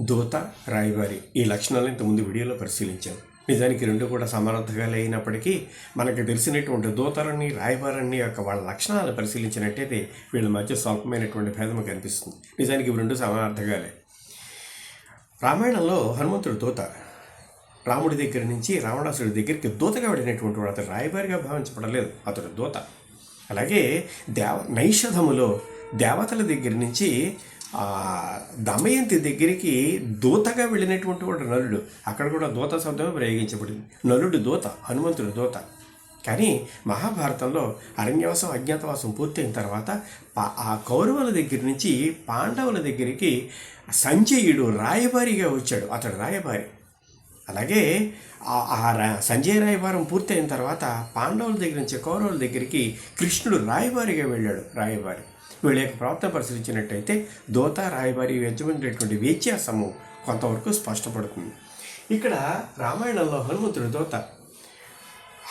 దూత రాయబారి ఈ లక్షణాలను ఇంతకుముందు వీడియోలో పరిశీలించాం. నిజానికి రెండు కూడా సమానార్థకాలు అయినప్పటికీ మనకు తెలిసినటువంటి దూతలని రాయబారాన్ని యొక్క వాళ్ళ లక్షణాలను పరిశీలించినట్టయితే వీళ్ళ మధ్య స్వల్పమైనటువంటి భేదం కనిపిస్తుంది. నిజానికి ఇవి రెండు సమానార్థకాలే రామాయణంలో హనుమంతుడు దూత. రాముడి దగ్గర నుంచి రావణాసుడి దగ్గరికి దూతగా వెళ్ళినటువంటి వాడు అతను రాయబారిగా భావించబడలేదు. అతడు దూత. అలాగే దేవ నైషధములో దేవతల దగ్గర నుంచి ఆ, దమయంతి దగ్గరికి దూతగా వెళ్ళినటువంటి వాడు నలుడు. అక్కడ కూడా దూత శబ్దమే ప్రయోగించబడింది. నలుడు దూత హనుమంతుడు దూత. కానీ మహాభారతంలో అరణ్యవాసం అజ్ఞాతవాసం పూర్తయిన తర్వాత ఆ కౌరవుల దగ్గర నుంచి పాండవుల దగ్గరికి సంజయుడు రాయబారిగా వచ్చాడు. అతడు రాయబారి. అలాగే ఆ- సంజయ సంజయ్ రాయబారం పూర్తయిన తర్వాత పాండవుల దగ్గర నుంచి కౌరవుల దగ్గరికి కృష్ణుడు రాయబారిగా వెళ్ళాడు. రాయబారి. వీళ్ళ యొక్క ప్రవర్తన పరిశీలించినట్టయితే దోత రాయబారి వ్యక్తమైనటువంటి వ్యత్యాసము కొంతవరకు స్పష్టపడుతుంది. ఇక్కడ రామాయణంలో హనుమంతుడు దోత.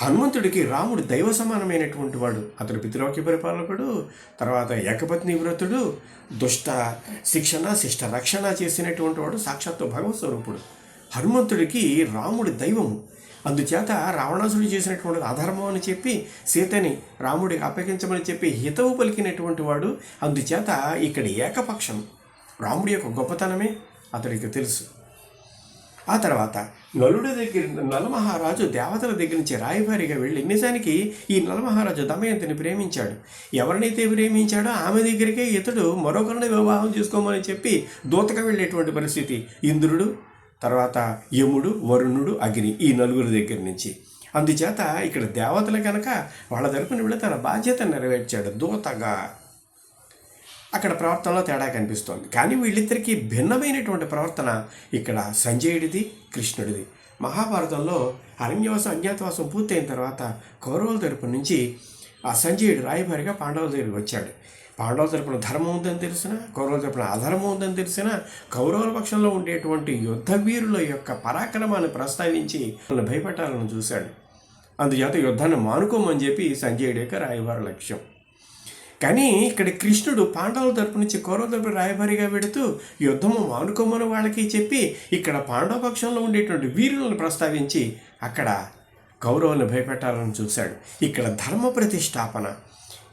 హనుమంతుడికి రాముడు దైవ సమానమైనటువంటి వాడు. అతడు పితృలోకి పరిపాలకుడు తర్వాత ఏకపత్ని వ్రతుడు దుష్ట శిక్షణ శిష్ట రక్షణ చేసినటువంటి వాడు సాక్షాత్తు భగవత్ స్వరూపుడు. హనుమంతుడికి రాముడి దైవము. అందుచేత రావణాసుడు చేసినటువంటి అధర్మం అని చెప్పి సీతని రాముడికి అప్పగించమని చెప్పి హితవు పలికినటువంటి వాడు. అందుచేత ఇక్కడ ఏకపక్షం. రాముడి యొక్క గొప్పతనమే అతడికి తెలుసు. ఆ తర్వాత నలుడి దగ్గర నలమహారాజు దేవతల దగ్గర నుంచి రాయబారిగా వెళ్ళి నిజానికి ఈ నలమహారాజు దమయంతిని ప్రేమించాడు. ఎవరినైతే ప్రేమించాడో ఆమె దగ్గరికే ఇతడు మరొకరిని వివాహం చేసుకోమని చెప్పి దూతగా వెళ్ళేటువంటి పరిస్థితి. ఇంద్రుడు తర్వాత యముడు వరుణుడు అగ్ని ఈ నలుగురి దగ్గర నుంచి. అందుచేత ఇక్కడ దేవతలు కనుక వాళ్ళ తరపున వెళ్ళి తన బాధ్యత నెరవేర్చాడు దూతగా. అక్కడ ప్రవర్తనలో తేడా కనిపిస్తోంది. కానీ వీళ్ళిద్దరికీ భిన్నమైనటువంటి ప్రవర్తన ఇక్కడ సంజయుడిది కృష్ణుడిది. మహాభారతంలో అరణ్యవాసం అజ్ఞాతవాసం పూర్తయిన తర్వాత కౌరవుల తరపు నుంచి ఆ సంజయుడు రాయబారిగా పాండవుల దగ్గరికి వచ్చాడు. పాండవ తరపున ధర్మం ఉందని తెలిసిన కౌరవుల తరపున అధర్మం ఉందని తెలిసిన కౌరవుల పక్షంలో ఉండేటువంటి యుద్ధ వీరుల యొక్క పరాక్రమాన్ని ప్రస్తావించి వాళ్ళని భయపెట్టాలని చూశాడు. అందుచేత యుద్ధాన్ని మానుకోమని చెప్పి సంజయుడి యొక్క రాయబారి లక్ష్యం. కానీ ఇక్కడ కృష్ణుడు పాండవుల తరపు నుంచి కౌరవ తరపు రాయబారిగా పెడుతూ యుద్ధము మానుకోమని వాళ్ళకి చెప్పి ఇక్కడ పాండవ పక్షంలో ఉండేటువంటి వీరులను ప్రస్తావించి అక్కడ కౌరవులను భయపెట్టాలని చూశాడు. ఇక్కడ ధర్మ ప్రతిష్టాపన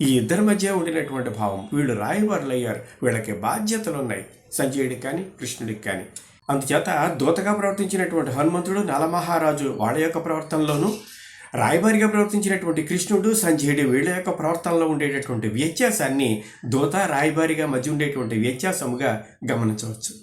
ఈ ఇద్దరి మధ్య ఉండినటువంటి భావం. వీళ్ళు రాయబారులు అయ్యారు వీళ్ళకి బాధ్యతలు ఉన్నాయి సంజయుడికి కానీ కృష్ణుడికి కానీ. అందుచేత దూతగా ప్రవర్తించినటువంటి హనుమంతుడు నలమహారాజు వాళ్ళ యొక్క ప్రవర్తనలోనూ రాయబారిగా ప్రవర్తించినటువంటి కృష్ణుడు సంజయుడు వీళ్ళ యొక్క ప్రవర్తనలో ఉండేటటువంటి వ్యత్యాసాన్ని దూత రాయబారిగా మధ్య ఉండేటువంటి వ్యత్యాసముగా గమనించవచ్చు.